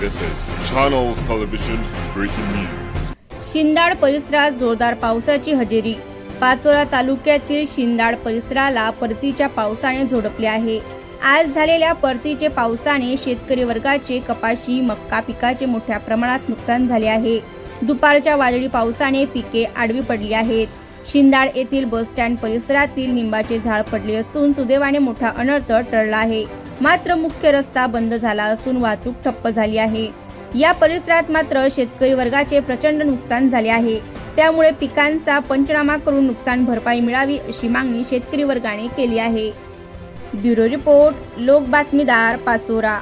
This Shindad परिसरात जोरदार पावसाची हजेरी. पाचोरा तालुक्यातील शिंदाड परिसराला परतीच्या पावसाने झोडपले आहे. आज झालेल्या परतीचे पावसाने शेतकरी वर्गाचे कपाशी मक्का पिकाचे मोठ्या प्रमाणात नुकसान झाले आहे. दुपारच्या वादळी पावसाने पिके आडवी पडली आहेत. शिंदाड येथील बस स्टँड परिसरातील निंबाचे झाड पडले असून सुदैवाने मोठा अनर्थ टळला आहे. मात्र मुख्य रस्ता बंद झाला असून वाहतूक ठप्प झाली आहे. या परिसरात मात्र शेतकरी वर्गाचे प्रचंड नुकसान झाले आहे. त्यामुळे पिकांचा पंचनामा करून नुकसान भरपाई मिळावी अशी मागणी शेतकरी वर्गाने केली आहे. ब्युरो रिपोर्ट लोक बातमीदार पाचोरा.